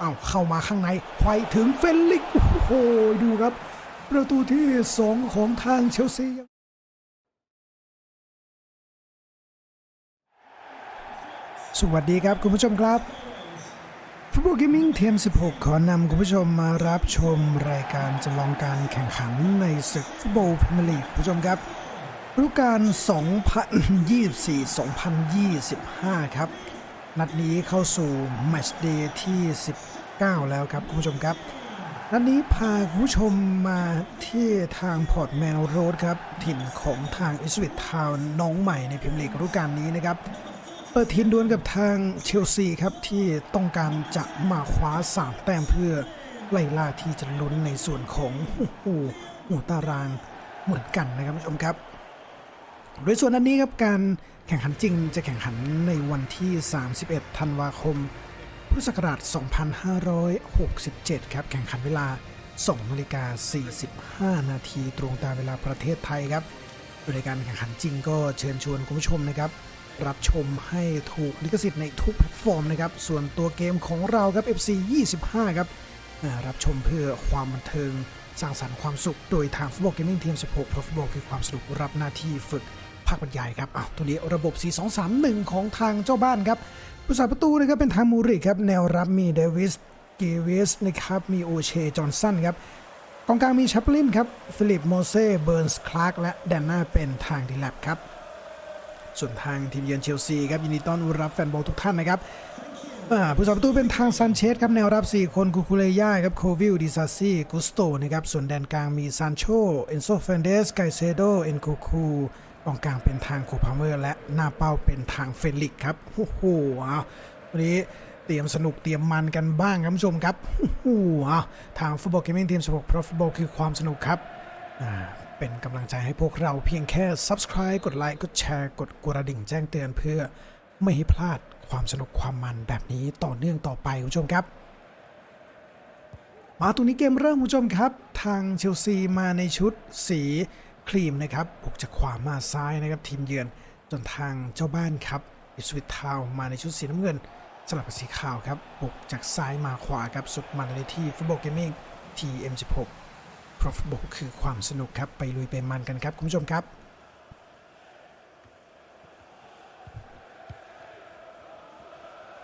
เอาเข้ามาข้างในไฟถึงเฟลลิกโอ้โหดูครับ ประตูที่2ของทางเชลซีสวัสดีครับคุณผู้ชมครับฟุตบอลเกมมิ่งเทม16 ขอนำคุณผู้ชมมารับชมรายการจำลองการแข่งขันในศึกฟุตบอลพรีเมียร์ลีกคุณผู้ชมครับฤดูกาล2024-2025 ครับ นัดนี้เข้าสู่แมตช์เดย์ที่ 19 แล้วครับคุณผู้ชมครับนัดนี้พาคุณผู้ชมมาที่ทางพอร์ตแมนโรดครับถิ่นของทางอิสวิตทาวน์น้องใหม่ในพรีเมียร์ลีกฤดูกาลนี้นะครับเปิดทีมดวลกับทางเชลซีครับที่ต้องการจะมาคว้าสามแต้มเพื่อไล่ล่าที่จะลุ้นในส่วนของโอ้โหหัวตารางเหมือนกันนะครับคุณผู้ชมครับโดยส่วนอันนี้ครับการ แข่งขันจริงจะแข่งขันในวันที่ 31 ธันวาคม พุทธศักราช 2567 ครับ แข่งขันเวลา 2 นาฬิกา 45 นาทีตรงตามเวลาประเทศไทยครับโดยในการแข่งขันจริงก็เชิญชวนคุณผู้ชมนะครับ รับชมให้ถูกลิขสิทธิ์ในทุกแพลตฟอร์มนะครับ ส่วนตัวเกมของเราครับ FC 25 ครับอ่ารับชมเพื่อความบันเทิงสร้างสรรค์ความสุข โดยทางฟุตบอลเกมมิ่งทีม 16 เพราะฟุตบอลคือความสนุกรับหน้าที่ฝึก ภาคบรรยายครับอ้าวตัวนี้ระบบ 4-2-3-1 ของทางเจ้าบ้านครับผู้สาประตูนะครับเป็นทางมูริครับแนวรับมีเดวิสเกวิสนะครับมีโอเชจอห์นสันครับกองกลางมีชัปลินครับฟิลิปโมเซ่เบิร์นส์คลาร์กและแดนน่าเป็นทางดีแลบครับส่วนทางทีมเยือนเชลซีครับยินดีต้อนรับแฟนบอลทุกท่านนะครับผู้สาประตูเป็นทางซันเชสครับแนวรับ 4 คนคูคูเลย่าครับโควิลดิซาซีกุสโตนะครับส่วนแดนกลางมีซานโชเอนโซเฟนเดสไกเซโดเอนคูคู กองกลางเป็นทางโคพาเมอร์และหน้าเป้าเป็นทางเฟลิกครับโอ้โหอ้าววันนี้เตรียมสนุกเตรียมมันกันบ้างครับคุณผู้ชมครับโอ้โหอ้าวทางฟุตบอลเกมมิ่งทีมสปอร์ตเพราะฟุตบอลคือความสนุกครับเป็นกำลังใจให้พวกเราเพียงแค่ Subscribe กดไลค์กดแชร์กดกระดิ่งแจ้งเตือนเพื่อไม่ให้พลาดความสนุกความมันแบบนี้ต่อเนื่องต่อไปคุณผู้ชมครับ มาตรงนี้เกมเริ่มคุณผู้ชมครับ ทางเชลซีมาในชุดสี ครีมนะครับบุกจากขวามาซ้ายนะครับทีมเยือนจนทางเจ้าบ้านครับอิสวิตทาวมาในชุดสีน้ำเงินสลับกับสีขาวครับบุกจากซ้ายมาขวาครับสุดมันในที่ฟุตบอลเกมมิ่ง TM16 เพราะฟุตบอลคือความสนุกครับไปลุยไปมันกันครับ คุณผู้ชมครับ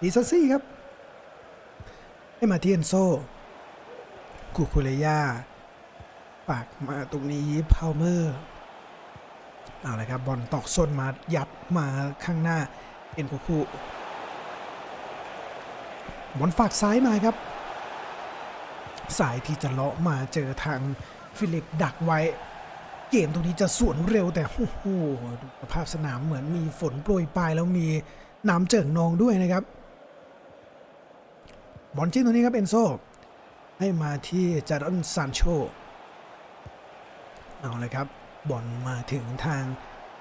ดีซัสซี่ครับให้มาเที่เอนโซคูคูเลยา ปากมาตรงนี้พาวเมอร์เอาละครับบอลตอกส้นมายัดมาข้างหน้าเอ็นคูคูบอลฝากซ้ายมาครับ สายที่จะเลาะมาเจอทางฟิลิปดักไว้ เกมตรงนี้จะสวนเร็วแต่โอ้โหสภาพสนามเหมือนมีฝนโปรยปลายแล้วมีน้ำเจิ่งนองด้วยนะครับ บอลจิ้มตรงนี้ครับเอนโซให้มาที่จารอนซานโช เอาเลยครับ บอลมาถึงทาง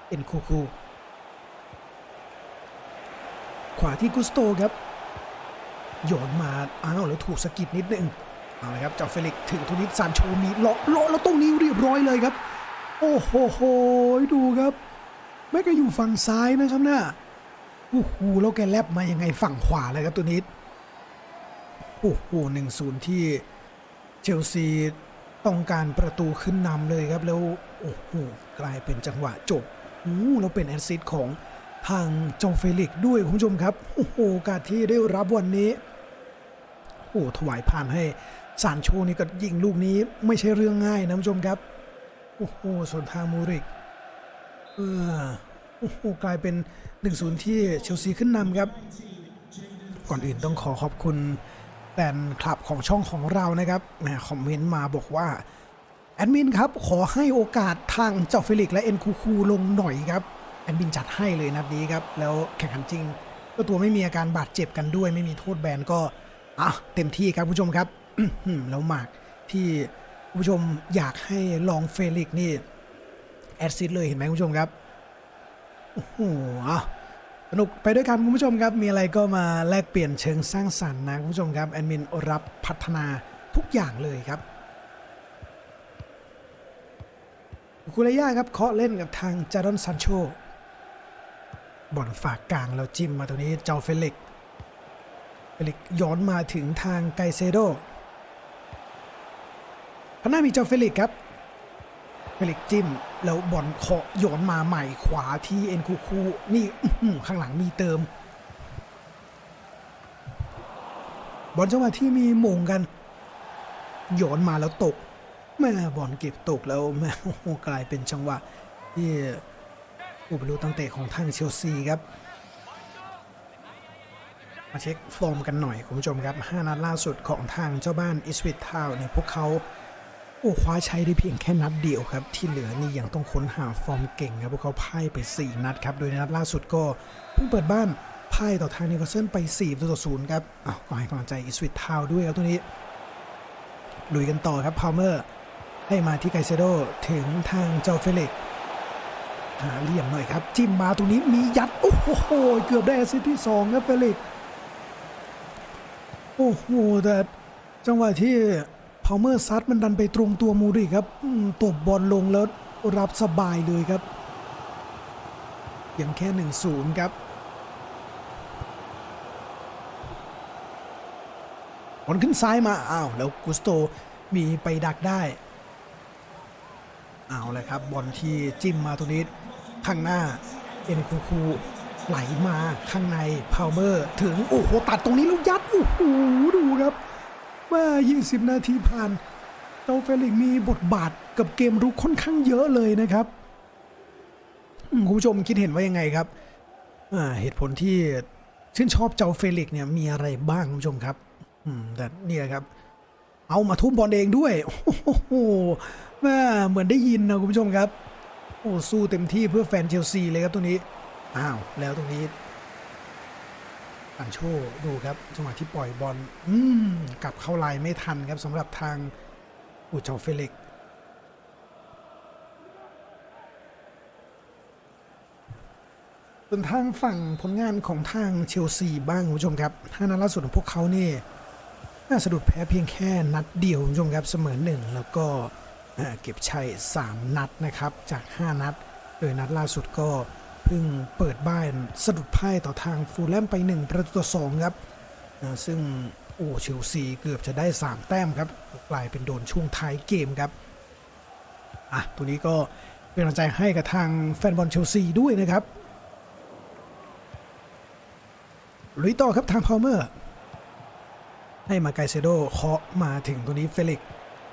เอ็นคูคูขวาที่กุสโตครับโยนมาอ้าวแล้วถูกสะกิดนิดนึงเอาเลยครับเจ้าเฟลิกถึงทุนิสซานโชมีเลาะเลาะแล้วตรงนี้เรียบร้อยเลยครับ โอ้โหโหดูครับไม่ก็อยู่ฝั่งซ้ายนะครับน่ะโอ้โหแล้วแกแลบมายังไงฝั่งขวาเลยครับตัวนี้โอ้โหหนึ่งศูนย์ที่เชลซี ต้องการประตูขึ้นนำเลยครับแล้วโอ้โหกลายเป็นจังหวะจบโอ้แล้วเป็นแอสซิสต์ของทางจองเฟลิกด้วยคุณผู้ชมครับโอ้โหกาสที่ได้รับวันนี้โอ้ถวายผ่านให้ซานโชนี่ก็ยิงลูกนี้ไม่ใช่เรื่องง่ายนะคุณผู้ชมครับโอ้โหส่วนทางมูริกเออโอ้โหกลายเป็น1-0ที่เชลซีขึ้นนำครับ ก่อนอื่นต้องขอขอบคุณ แฟนคลับของช่องของเรานะครับคอมเมนต์มาบอกว่า แอดมินครับ ขอให้โอกาสทางเจ้าฟิลิกและเอ็นคูคูลงหน่อยครับแอดมินจัดให้เลยนัดนี้ครับ แล้วแข่งขันจริงก็ตัวไม่มีอาการบาดเจ็บกันด้วย ไม่มีโทษแบนก็อะเต็มที่ครับผู้ชมครับแล้วหมากที่ผู้ชมอยากให้ลองเฟลิกนี่แอดซิดเลยเห็นไหมผู้ชมครับโอ้โหอะ สนุกไปด้วยกันคุณผู้ชมครับ มีอะไรก็มาแลกเปลี่ยนเชิงสร้างสรรค์นะคุณผู้ชมครับแอดมินรับพัฒนาทุกอย่างเลยครับคุเรย่าครับเคาะเล่นกับทางจารอนซันโชบอลฝากกลางแล้วจิ้มมาตรงนี้เจ้าเฟลิกเฟลิกย้อนมาถึงทางไกเซโดข้างหน้ามีเจ้าเฟลิกครับเฟลิกจิ้ม แล้วบอลเคาะโยนมาใหม่ขวาที่เอ็นคูคูนี่ข้างหลังมีเติม บอลจังหวะที่มีหมงกัน โยนมาแล้วตกแม่บอลเก็บตกแล้วแม่โอ้โหกลายเป็นจังหวะที่อุปรูตั้งเตะของทางเชลซีครับ มาเช็คฟอร์มกันหน่อยคุณผู้ชมครับ 5 นัดล่าสุดของทางเจ้าบ้านอิสวิตทาวเนี่ยพวกเขา โอ้คว้าใชัยได้เพียงแค่นัดเดียวครับ ที่เหลือนี่ยังต้องค้นหาฟอร์มเก่งครับพวกเขาพ่ายไป 4 นัดครับ โดยนัดล่าสุดก็เพิ่งเปิดบ้านพ่ายต่อทางนิวคาสเซิลไป4ต่อศูนย์ครับอ้าวก็ให้กำลังใจอิสวิตทาวด้วยครับตัวนี้ลุยกันต่อครับพาวเมอร์ให้มาที่ไกเซโดถึงทางเจ้าเฟลิกหาเหลี่ยมหน่อยครับ จิ้มมาตรงนี้มียัด โอ้โห เกือบได้แอซิสต์ที่2ครับเฟลิกโอ้โหแต่จังหวะที่าเมอร์ซัดมันดันไปตรงตัวมูริครับตบบอลลงแล้วรับสบายเลยครับ ยังแค่1-0ครับบอลขึ้นซ้ายมาอ้าวแล้วกุสโตมีไปดักได้เอาเลยครับบอลที่จิ้มมาตรงนี้ข้างหน้าเอ็นคูคูไหลมาข้างในพาวเมอร์ ถึงโอ้โหตัดตรงนี้ล้วยัดโอ้โหดูครับ ว่า20 นาทีผ่านเจ้าเฟลิกมีบทบาทกับเกมรุกค่อนข้างเยอะเลยนะครับคุณผู้ชมคิดเห็นว่ายังไงครับเหตุผลที่ชื่นชอบเจ้าเฟลิกเนี่ยมีอะไรบ้างคุณผู้ชมครับแต่เนี่ยครับ เอามาทุ่มบอลเองด้วย โอ้โหแม่เหมือนได้ยินนะคุณผู้ชมครับ โอ้สู้เต็มที่เพื่อแฟนเชลซีเลยครับตรงนี้ อ้าว แล้วตรงนี้ อันโชดูครับจังหวะที่ปล่อยบอลอืมกลับเข้าลายไม่ทันครับสำหรับทางอุจเจาเฟลิกซ์ส่วนทางฝั่งผลงานของทางเชลซีบ้างคุณผู้ชมครับห้านัดล่าสุดของพวกเขานี่น่าสะดุดแพ้เพียงแค่นัดเดียวคุณผู้ชมครับเสมอหนึ่งแล้วก็เอ่อเก็บชัย3นัดนะครับจาก 5 นัด โดยนัดล่าสุดก็ เพิ่งเปิดบ้านสะดุดพ่ายต่อทางฟูลแลมไป 1 ประตูต่อ2ครับเอ่อซึ่งโอ้เชลซีเกือบจะได้ 3 แต้มครับกลายเป็นโดนช่วงท้ายเกมครับอะตัวนี้ก็เป็นกำลังใจให้กับทางแฟนบอลเชลซีด้วยนะครับลุยต่อครับทางพาวเมอร์ ให้มาไกเซโดเคาะมาถึงตัวนี้เฟลิก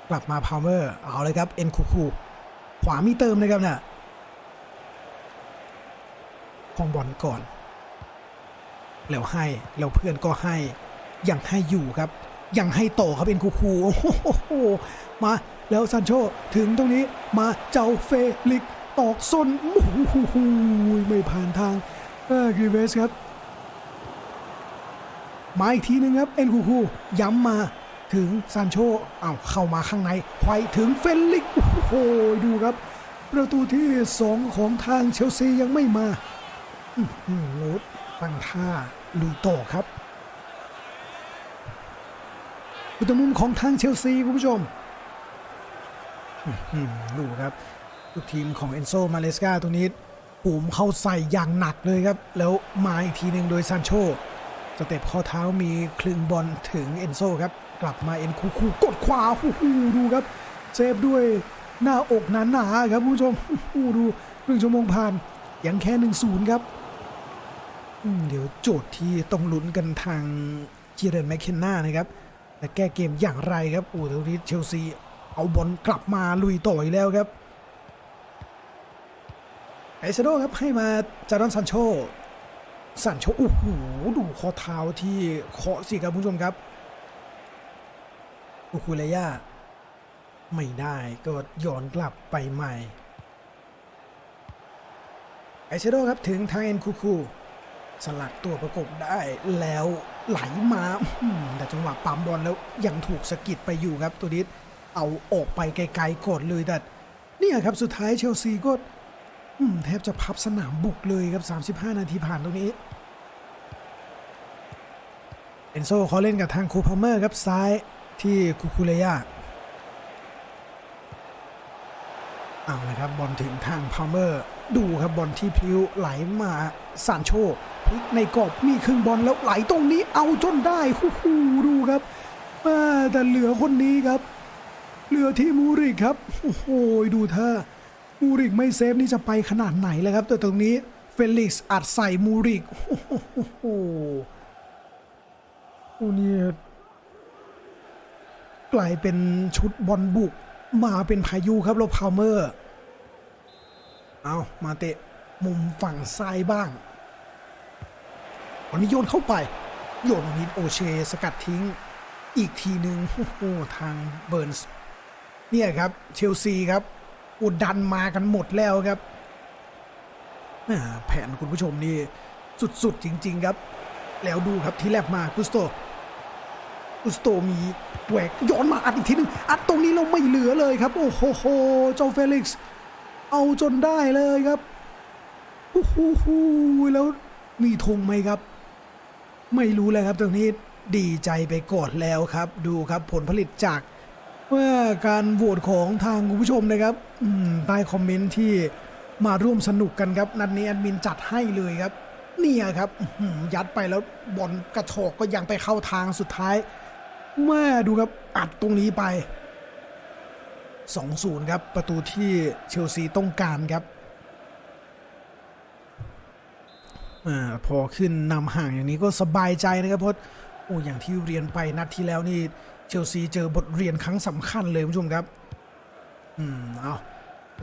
กลับมาพาวเมอร์ เอาเลยครับ เอ็นคูคูขวามีเติมเลยครับเนี่ย คองบอลก่อน แล้วให้แล้วเพื่อนก็ให้ยังให้อยู่ครับ ยังให้ต่อครับเอ็นคูคูโอ้โหมาแล้วซันโชถึงตรงนี้มาเจ้าเฟลิกตอกส้นโอ้โหไม่ผ่านทางเออกรีเวสครับมาอีกทีหนึงครับเอ็นคูคูย้ำมาถึงซานโชอ้าวเข้ามาข้างในไขว้ถึงเฟลิกโอ้โหดูครับ ประตูที่ 2 ของทางเชลซียังไม่มา รดตั้งท่าลุยต่อครับอุตมุมของทางเชลซีคุณผู้ชมดูครับลูกทีมของเอนโซมาเลสกาตัวนี้ปูมเข้าใส่อย่างหนักเลยครับ แล้วมาอีกทีหนึ่งโดยซานโชสเต็ปข้อเท้ามีคลึงบอลถึงเอนโซครับ กลับมาเอ็นคูคูกดขวาโอ้โหดูครับเซฟด้วยหน้าอกหนาๆครับคุณผู้ชมโอ้ดูหนึ่งชั่วโมงผ่านยังแค่หนึ่งศูนย์ครับ เดี๋ยวโจทย์ที่ต้องลุ้นกันทางเจเรนแมคเคนนานะครับแต่แก้เกมอย่างไรครับโอ้ตรงนี้เชลซีเอาบอลกลับมาลุยต่ออีกแล้วครับไอเซโดครับให้มาจารอนซันโชสันโชโอ้โหดูข้อเท้าที่เคาะสิครับผู้ชมครับอุคุเลย่าไม่ได้ก็ย้อนกลับไปใหม่ไอเชโดครับถึงทางเอ็นคูคู สลัดตัวประกบได้แล้วไหลมาแต่จังหวะปั๊มบอลแล้วยังถูกสะกิดไปอยู่ครับตัวนี้เอาออกไปไกลๆก่อนเลยแต่เนี่ยครับสุดท้ายเชลซีก็แทบจะพับสนามบุกเลยครับ 35 นาทีผ่านตรงนี้เอนโซเขาเล่นกับทางคูพาเมอร์ครับซ้ายที่คูคูเลย่า เอาละครับบอลถึงทางพาวเมอร์ ดูครับบอลที่พิ้วไหลมาซานโชพลิกในกรอบมีครึ่งบอลแล้วไหลตรงนี้เอาจนได้ฮู้ฮู้ดูครับอ่าแต่เหลือคนนี้ครับ เหลือที่มูริกครับโอ้โหดูท่ามูริกไม่เซฟนี่จะไปขนาดไหนแล้วครับแต่ตรงนี้เฟลิกซ์อัดใส่มูริกโอ้โหโอ้นี่กลายเป็นชุดบอลบุกมาเป็นพายุครับแล้วพาวเมอร์ เอามาเตะมุมฝั่งซ้ายบ้างวันนี้โยนเข้าไป โยนตรงนี้โอเชสกัดทิ้ง อีกทีหนึ่งโอ้โหทางเบิร์นส์เนี่ยครับเชลซีครับอุดดันมากันหมดแล้วครับอ่าแผนคุณผู้ชมนี่สุดๆจริง ๆ ครับ แล้วดูครับที่แลบมากุสโตกุสโตมีแหวกย้อนมาอัดอีกทีหนึงอัดตรงนี้เราไม่เหลือเลยครับ โอ้โหโหเจ้าเฟลิกซ์ เอาจนได้เลยครับโอ้โหโหแล้วมีธงไหมครับ ไม่รู้เลยครับตรงนี้ดีใจไปก่อนแล้วครับ ดูครับผลผลิตจากเมื่อการโหวตของทางคุณผู้ชมนะครับใต้คอมเมนต์ที่มาร่วมสนุกกันครับ นัดนี้แอดมินจัดให้เลยครับ เนี่ยครับยัดไปแล้วบอลกระโชกก็ยังไปเข้าทางสุดท้ายแม่ดูครับอัดตรงนี้ไป 2-0 ครับ ประตูที่เชลซีต้องการครับอาพอขึ้นนำห่างอย่างนี้ก็สบายใจนะครับเพราะโอ้อย่างที่เรียนไปนัดที่แล้วนี่เชลซีเจอบทเรียนครั้งสำคัญเลยคุณผู้ชมครับ อืมเอา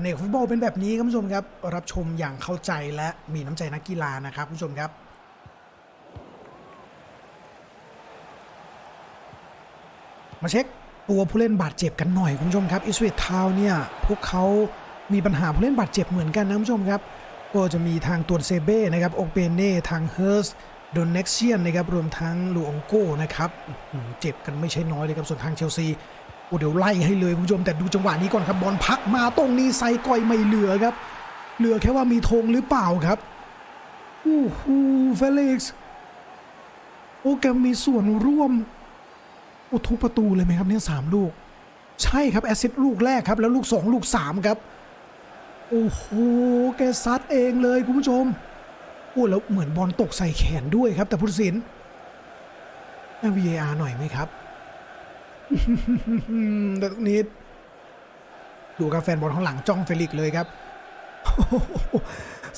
เนกฟุตบอลเป็นแบบนี้ครับคุณผู้ชมครับ รับชมอย่างเข้าใจและมีน้ำใจนักกีฬานะครับคุณผู้ชมครับมาเช็ค ตัวผู้เล่นบาดเจ็บกันหน่อยคุณผู้ชมครับอิสเวตทาวเนี่ยพวกเขามีปัญหาผู้เล่นบาดเจ็บเหมือนกันนะคุณผู้ชมครับ ก็จะมีทางตัวเซเบ้นะครับโอเปเน่ทางเฮิร์สโดนเน็กเซียนนะครับรวมทั้งลูองโก้นะครับเจ็บกันไม่ใช่น้อยเลยครับส่วนทางเชลซีโอ้เดี๋ยวไล่ให้เลยคุณผู้ชมแต่ดูจังหวะนี้ก่อนครับบอลพักมาตรงนี้ไซก้อยไม่เหลือครับ เหลือแค่ว่ามีธงหรือเปล่าครับอู้หูเฟลิกซ์โอ้แกมีส่วนร่วม โอ้ทุกประตูเลยไหมครับเนี่ยสามลูก ใช่ครับแอสซิสต์ลูกแรกครับ แล้วลูกสองลูกสามครับ โอ้โหแกซัดเองเลยคุณผู้ชมโอ้แล้วเหมือนบอลตกใส่แขนด้วยครับ แต่ผู้ตัดสินให้ VAR หน่อยไหมครับแต่ตรงนี้ดูครับแฟนบอลข้างหลังจ้องเฟลิกซ์เลยครับ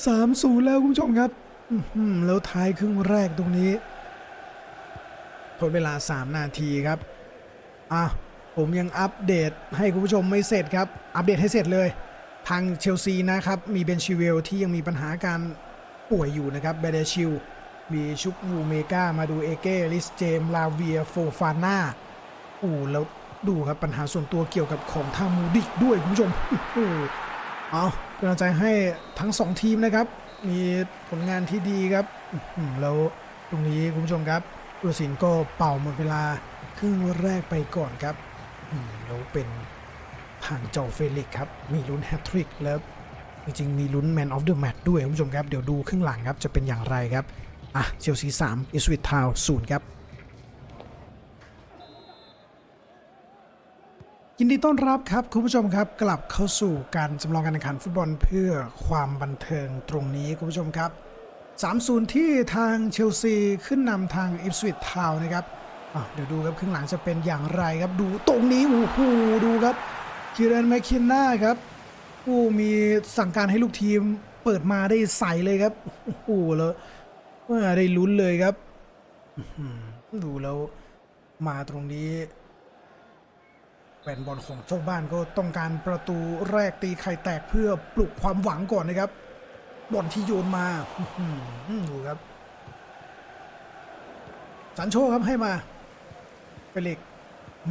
สามศูนย์แล้วคุณผู้ชมครับแล้วท้ายครึ่งแรกตรงนี้ ทดเวลา 3 นาทีครับอะผมยังอัปเดตให้คุณผู้ชมไม่เสร็จครับ อัปเดตให้เสร็จเลย ทางเชลซีนะครับ มีเบนชิเวลที่ยังมีปัญหาการป่วยอยู่นะครับเบเดชิลมีชุกวูเมกามาดูเอเกลิสเจมลาเวียโฟฟาน่าอู้แล้วดูครับปัญหาส่วนตัวเกี่ยวกับของทางมูดิกด้วยคุณผู้ชมโอ้โหเอาเป็นกำลังใจให้ทั้งสองทีมนะครับ มีผลงานที่ดีครับแล้วตรงนี้คุณผู้ชมครับ ผู้ตัดสินก็เป่าหมดเวลาครึ่งแรกไปก่อนครับแล้วเป็นทางเจ้าเฟลิกครับ มีลุ้นแฮตทริกแล้วจริงๆ มีลุ้นแมนออฟเดอะแมตด้วยคุณผู้ชมครับ เดี๋ยวดูครึ่งหลังครับ จะเป็นอย่างไรครับ อะเชลซี3อิสวิตทาวศูนย์ครับยินดีต้อนรับครับ คุณผู้ชมครับกลับเข้าสู่การจำลองการแข่งขันฟุตบอลเพื่อความบันเทิงตรงนี้คุณผู้ชมครับ 3-0 ที่ทางเชลซีขึ้นนำทางอิสวิตทาวนะครับเดี๋ยวดูครับครึ่งหลังจะเป็นอย่างไรครับดูตรงนี้โอ้โหดูครับคิรันแมคคินนาครับผู้มีสั่งการให้ลูกทีมเปิดมาได้ใส่เลยครับโอ้โหแล้วว่าได้ลุ้นเลยครับดูแล้วมาตรงนี้แฟนบอลของเจ้าบ้านก็ต้องการประตูแรกตีไข่แตกเพื่อปลุกความหวังก่อนนะครับ บอลที่โยนมาดูครับสันโชครับให้มาเปเล็ก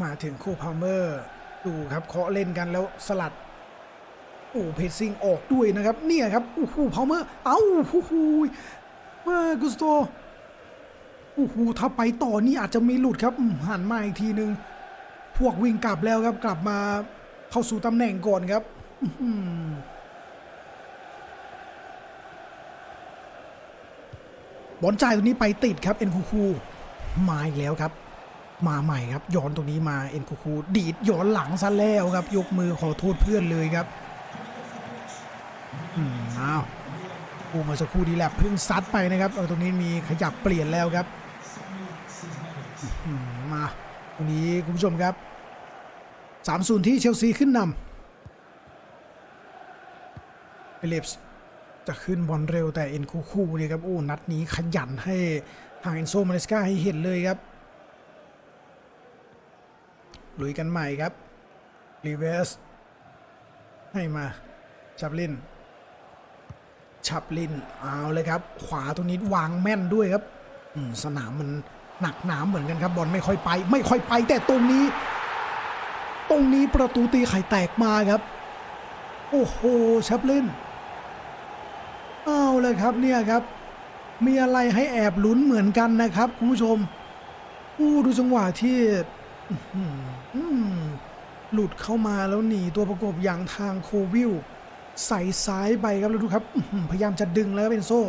มาถึงโคพาวเมอร์ ดูครับเคาะเล่นกันแล้วสลัดโอ้เพซซิ่งออกด้วยนะครับ เนี่ยครับโอ้โหพาวเมอร์ เอ้าโอ้โหมากุสโตโอ้โหถ้าไปต่อนี่อาจจะมีหลุดครับหันมาอีกทีนึง พวกวิ่งกลับแล้วครับกลับมาเข้าสู่ตำแหน่งก่อนครับอื้อหือ บอลจ่ายตรงนี้ไปติดครับเอ็นคูคูมาอีกแล้วครับ มาใหม่ครับย้อนตรงนี้มาเอ็นคูคูดีดย้อนหลังซะแล้วครับ ยกมือขอโทษเพื่อนเลยครับอืมอ้าวอ้เมื่อสักครู่ดีแลบเพิ่งซัดไปนะครับเอาตรงนี้มีขยับเปลี่ยนแล้วครับอืมมาตรงนี้คุณผู้ชมครับ3-0ที่เชลซีขึ้นนำเฟลิปส์ จะขึ้นบอลเร็วแต่เอ็นคูคูเนี่ยครับโอ้นัดนี้ขยันให้ทางเอนโซมาเลสกาให้เห็นเลยครับลุยกันใหม่ครับรีเวสให้มาชับลินชับลินเอาเลยครับ ขวาตรงนี้วางแม่นด้วยครับอืมสนามมันหนักหนามเหมือนกันครับบอลไม่ค่อยไป ไม่ค่อยไป แต่ตรงนี้ ตรงนี้ประตูตีไข่แตกมาครับ โอ้โหชับลิน เอาเลยครับเนี่ยครับ มีอะไรให้แอบลุ้นเหมือนกันนะครับ คุณผู้ชมอู้ดูจังหวะที่หลุดเข้ามาแล้วหนีตัวประกบอย่างทางโควิลใส่ซ้ายไปครับแล้วดูครับพยายามจะดึงแล้วเป็นโซ่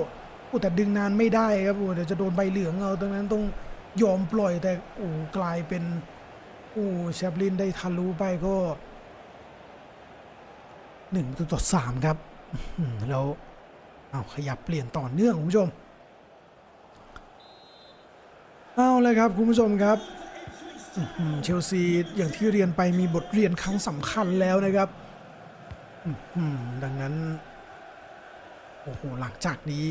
โอ้แต่ดึงนานไม่ได้ครับโอ้เดี๋ยวจะโดนใบเหลืองเอาตรงนั้นต้องยอมปล่อยแต่โอ้กลายเป็นโอ้แชปลินได้ทะลุไปก็หนึ่งต่อสามครับแล้ว เอาขยับเปลี่ยนต่อเนื่องคุณผู้ชม เอาเลยครับคุณผู้ชมครับเชลซีอย่างที่เรียนไปมีบทเรียนครั้งสำคัญแล้วนะครับดังนั้น โอ้โห หลังจากนี้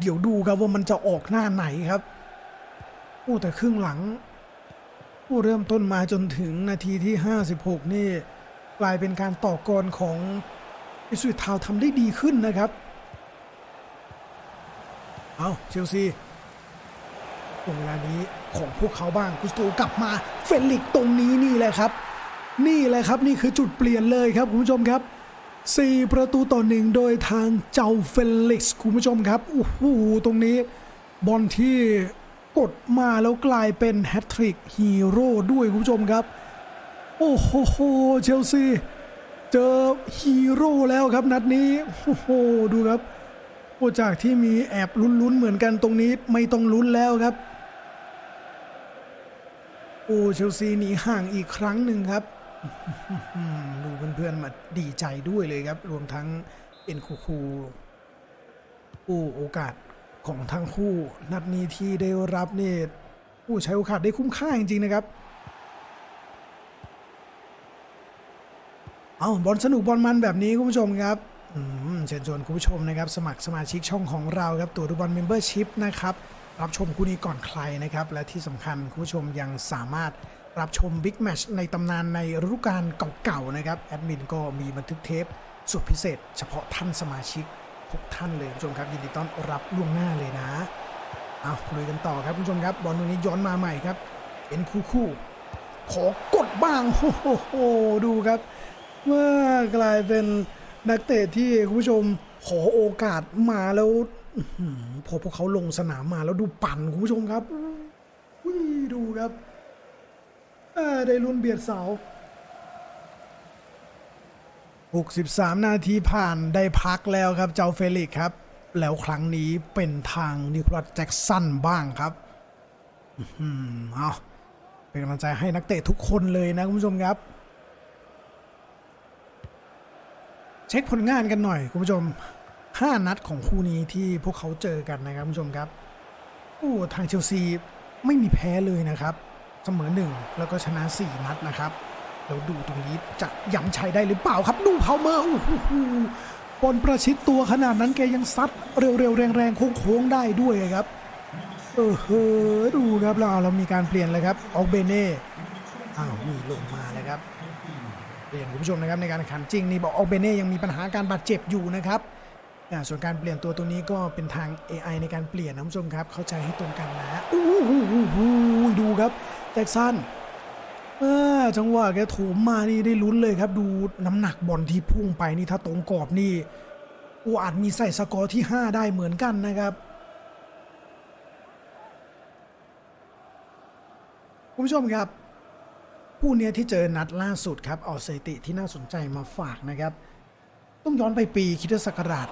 เดี๋ยวดูครับว่ามันจะออกหน้าไหนครับ โอ้แต่ครึ่งหลังโอ้เริ่มต้นมาจนถึงนาทีที่ 56 นี่ กลายเป็นการต่อกรของอิสวิทาวทำได้ดีขึ้นนะครับ เอาเชลซีตรงเวลานี้ของพวกเขาบ้างกุสโตกลับมาเฟลิกตรงนี้นี่แหละครับ นี่แหละครับนี่คือจุดเปลี่ยนเลยครับคุณผู้ชมครับ 4 ประตูต่อหนึ่งโดยทางเจ้าเฟลิกซ์คุณผู้ชมครับโอ้โหตรงนี้บอลที่กดมาแล้วกลายเป็นแฮตทริกฮีโร่ด้วยคุณผู้ชมครับ โอ้โหเชลซีเจอฮีโร่แล้วครับนัดนี้โอ้โหดูครับ โอ้จากที่มีแอบลุ้นๆเหมือนกันตรงนี้ไม่ต้องลุ้นแล้วครับ โอ้เชลซีหนีห่างอีกครั้งหนึ่งครับดูเพื่อนๆมาดีใจด้วยเลยครับ รวมทั้งเอ็นคูคูโอ้โอกาสของทั้งคู่ นัดนี้ที่ได้รับนี่โอ้ใช้โอกาสได้คุ้มค่าจริงๆนะครับ เอาบอลสนุกบอลมันแบบนี้คุณผู้ชมครับ เชิญชวนคุณผู้ชมนะครับ สมัครสมาชิกช่องของเราครับตัวดูบอลเมมเบอร์ชิพนะครับ รับชมคู่นี้ก่อนใครนะครับ และที่สำคัญคุณผู้ชมยังสามารถรับชมบิ๊กแมชในตำนานในฤดูกาลเก่าๆนะครับแอดมินก็มีบันทึกเทปสุดพิเศษ เฉพาะท่านสมาชิกทุกท่านเลยคุณผู้ชมครับยินดีต้อนรับล่วงหน้าเลยนะเอาลุยกันต่อครับคุณผู้ชมครับบอลตรงนี้ย้อนมาใหม่ครับ เป็นคู่คู่ขอกดบ้างโอ้โหดูครับเมื่อกลายเป็น นักเตะที่คุณผู้ชมขอโอกาสมาแล้วพอพวกเขาลงสนามมาแล้วดูปั่นคุณผู้ชมครับอุ้ยดูครับได้ลุ้นเบียดเสา 63 นาทีผ่านได้พักแล้วครับ เจ้าเฟลิกครับ แล้วครั้งนี้เป็นทางนิโคลัสแจ็กสันบ้างครับอืมเอาเป็นกำลังใจให้นักเตะทุกคนเลยนะคุณผู้ชมครับ เช็คผลงานกันหน่อยคุณผู้ชม 5 นัดของคู่นี้ที่พวกเขาเจอกันนะครับคุณผู้ชมครับโอ้ทางเชลซีไม่มีแพ้เลยนะครับ เสมอหนึ่งแล้วก็ชนะ 4 นัดนะครับแล้วดูตรงนี้จะย้ำชัยได้หรือเปล่าครับ ดูเพาเมอร์โอ้โหบอลประชิดตัวขนาดนั้นแกยังซัดเร็วๆ แรงๆ โค้งๆ ได้ด้วยครับเออเฮอดูครับเราเรามีการเปลี่ยนเลยครับออกเบเน่อ้าวมีลงมาเลยครับ เปลี่ยนคุณผู้ชมนะครับในการแข่งขันจริงนี่บอกออกเบเน่ยังมีปัญหาการบาดเจ็บอยู่นะครับส่วนการเปลี่ยนตัวตัวนี้ก็เป็นทาง AI ในการเปลี่ยนนะคุณผู้ชมครับ เข้าใจให้ตรงกันนะอู้หูหูหูดูครับแจ็คสันจังหวะแกโถมมานี่ได้ลุ้นเลยครับ ดูน้ำหนักบอลที่พุ่งไปนี่ถ้าตรงกรอบนี่โออาจมีใส่สกอร์ที่ 5 ได้เหมือนกันนะครับคุณผู้ชมครับ ผู้เนี้ยที่เจอนัดล่าสุดครับ เอาสถิติที่น่าสนใจมาฝากนะครับ ต้องย้อนไปปีคริสตศักราช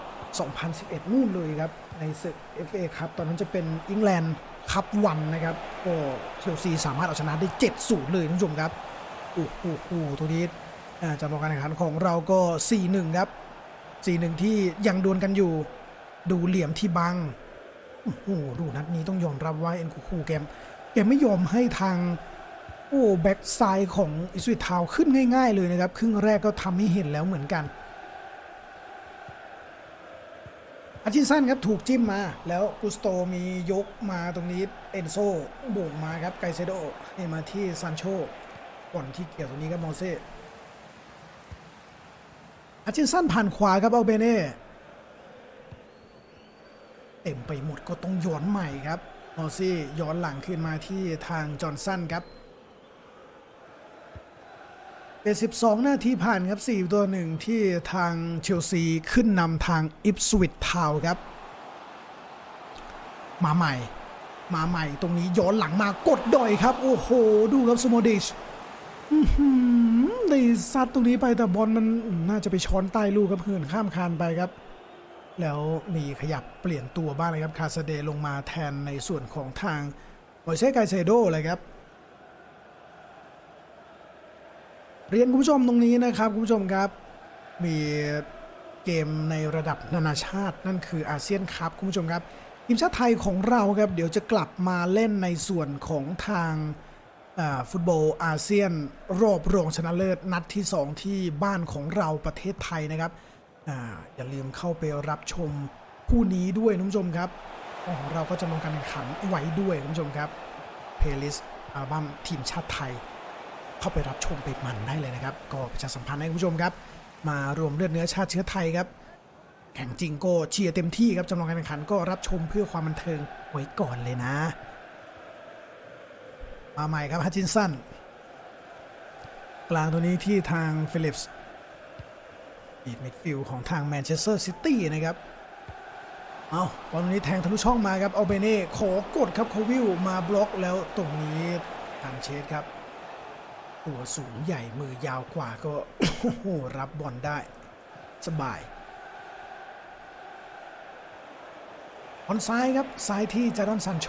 2011 นู่นเลยครับ ในศึก FA ครับ ตอนนั้นจะเป็นอังกฤษคัพวันนะครับก็เชลซีสามารถเอาชนะได้ 7-0 เลยท่านผู้ชมครับโอ้โหโอ้โหตัวนี้อ่าจำลองการแข่งขันของเราก็ 4-1 ครับสี่หนึ่งที่ยังดวลกันอยู่ ดูเหลี่ยมที่บังโอ้โหดูนัดนี้ต้องยอมรับว่าเอ็นคูคูแกมแกไม่ยอมให้ทาง โอ้แบ็กไซด์ของอิสวิทาวขึ้นง่าย ๆ เลยนะครับ ครึ่งแรกก็ทำให้เห็นแล้วเหมือนกันอาชินสันครับถูกจิ้มมา แล้วกุสโตมียกมาตรงนี้เอนโซโบกมาครับไกเซโดให้มาที่ซานโชก่อนที่เกี่ยวตรงนี้ครับมอเซ่อาชินสันผ่านขวาครับเอาเบเน่เต็มไปหมดก็ต้องย้อนใหม่ครับมอซี่ย้อนหลังขึ้นมาที่ทางจอห์นสันครับ เป็น12นาทีผ่านครับ4ตัวหนึ่งที่ทางเชลซีขึ้นนำทางอิปสวิตทาวครับ มาใหม่ มาใหม่ตรงนี้ย้อนหลังมากดดอยครับ โอ้โห ดูครับสโมดิชอื้อหือได้ซัดตรงนี้ไปแต่บอลมันน่าจะไปช้อนใต้ลูกครับเหินข้ามคานไปครับ แล้วมีขยับเปลี่ยนตัวบ้างเลยครับคาสเดลงมาแทนในส่วนของทางโอเซไกเซโดเลยครับ เรียนคุณผู้ชมตรงนี้นะครับคุณผู้ชมครับมีเกมในระดับนานาชาตินั่นคืออาเซียนคัพคุณผู้ชมครับทีมชาติไทยของเราครับเดี๋ยวจะกลับมาเล่นในส่วนของทางาฟุตบอลอาเซียนรอบรองชนะเลิศนัดที่ 2 ที่บ้านของเราประเทศไทยนะครับออย่าลืมเข้าไปรับชมคู่นี้ด้วยคุณผู้ชมครับของเราก็จะลงการแข่งขันไว้ด้วยคุณผู้ชมครับเพลย์ลิสต์อัลบั้มทีมชาติไทย เข้าไปรับชมไปมันได้เลยนะครับ ก็ประชาสัมพันธ์ให้คุณผู้ชมครับ มารวมเลือดเนื้อชาติเชื้อไทยครับ แข่งจริงก็เชียร์เต็มที่ครับจำลองการแข่งขันก็รับชมเพื่อความบันเทิงไว้ก่อนเลยนะ มาใหม่ครับฮัจจินสันกลางตัวนี้ที่ทางฟิลิปส์อีดมิดฟิลของทางแมนเชสเตอร์ซิตี้นะครับเอาบอลนี้แทงทะลุช่องมาครับเอาเบเน่ขอกดครับโควิลมาบล็อกแล้วตรงนี้ทางเชสครับ ตัวสูงใหญ่มือยาวกว่าก็โอ้โหรับบอลได้ สบายบอลซ้ายครับ ซ้ายที่จารอนซานโช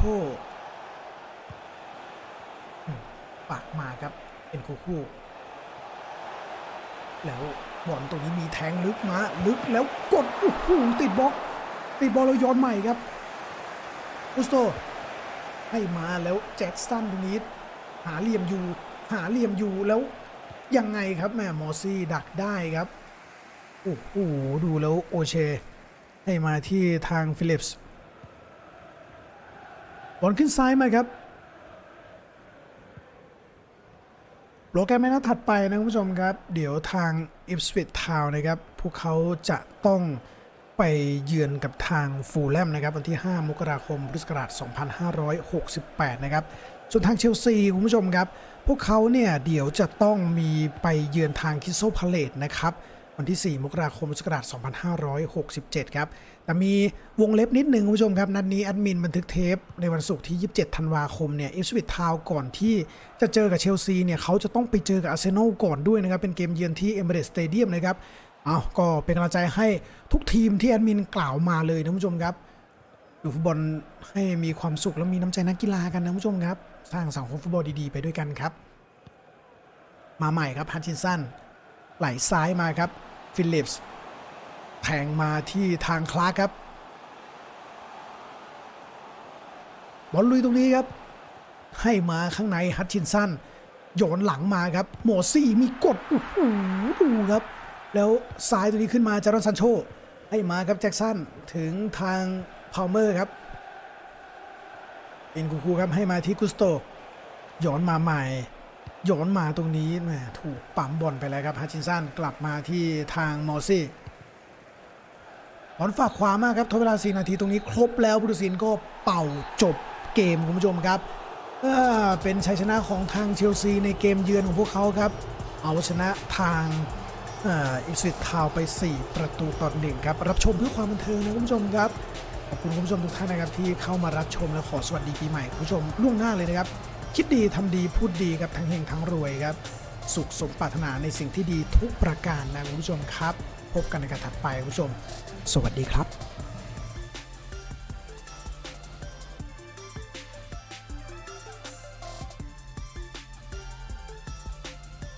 ปากมาครับ เป็นคู่คู่ แล้วบอลตรงนี้มีแทงลึกมาลึกแล้วกดโอ้โหติดบล็อก ติดบอลแล้วย้อนใหม่ครับอุสโตให้มาแล้วแจ็คสันตรงนี้ หาเหลี่ยมอยู่ หาเหลี่ยมอยู่แล้วยังไงครับแม่มอซี่ดักได้ครับ โอ้โหดูแล้วโอเช ให้มาที่ทางฟิลิปส์บอลขึ้นซ้ายมาครับโปรแกรมในนัดถัดไปนะคุณผู้ชมครับ เดี๋ยวทาง i p s w i c h Town นะครับ พวกเขาจะต้องไปเยือนกับทางฟูลแลมนะครับ วันที่ 5 มกราคมพุทธศักราช2568 นะครับ ส่วนทางเชลซีคุณผู้ชมครับ พวกเขาเนี่ยเดี๋ยวจะต้องมีไปเยือนทางคิสโซพาเลตนะครับวันที่ 4 มกราคมพุทธศักราช2567 ครับ แต่มีวงเล็บนิดนึงคุณผู้ชมครับ นัดนี้แอดมินบันทึกเทป ในวันศุกร์ที่ 27 ธันวาคมเนี่ยอิสวิตทาวก่อนที่จะเจอกับเชลซีเนี่ยเขาจะต้องไปเจอกับอาร์เซนอลก่อนด้วยนะครับ เป็นเกมเยือนที่เอเมเรสสเตเดียมนะครับเอาก็เป็นกำลังใจให้ทุกทีมที่แอดมินกล่าวมาเลยนะคุณผู้ชมครับ ดูฟุตบอลให้มีความสุขแล้วมีน้ำใจนักกีฬากันนะคุณผู้ชมครับ สร้างสังคมฟุตบอลดีๆ ไปด้วยกันครับ มาใหม่ครับฮันชินสันไหลซ้ายมาครับ ฟิลิปส์แทงมาที่ทางคลาร์กครับบอลลุยตรงนี้ครับ ให้มาข้างในฮัตชินสันโยนหลังมาครับโมซี่มีกดโอ้โหดูครับ แล้วซ้ายตัวนี้ขึ้นมาจารอนซันโชให้มาครับแจ็คสันถึงทางพาวเมอร์ครับ เป็นกูคูครับให้มาที่กุสโตย้อนมาใหม่ย้อนมาตรงนี้แหมถูกปั๊มบอลไปแล้วครับฮัตชินสันกลับมาที่ทางมอซี่บอลฝากขวามากครับทดเวลา4นาทีตรงนี้ครบแล้วพุทธศิลก็เป่าจบเกมคุณผู้ชมครับเป็นชัยชนะของทางเชลซีในเกมเยือนของพวกเขาครับ เอาชนะทางอิสวิตทาวไป 4 ประตูต่อหนึ่งครับ รับชมเพื่อความบันเทิงนะคุณผู้ชมครับ ขอบคุณคุณผู้ชมทุกท่านนะครับที่เข้ามารับชมและขอสวัสดีปีใหม่คุณผู้ชมล่วงหน้าเลยนะครับ คิดดีทำดีพูดดีครับทั้งเฮงทั้งรวยครับ สุขสมปรารถนาในสิ่งที่ดีทุกประการนะคุณผู้ชมครับ พบกันในการถัดไปคุณผู้ชม สวัสดีครับ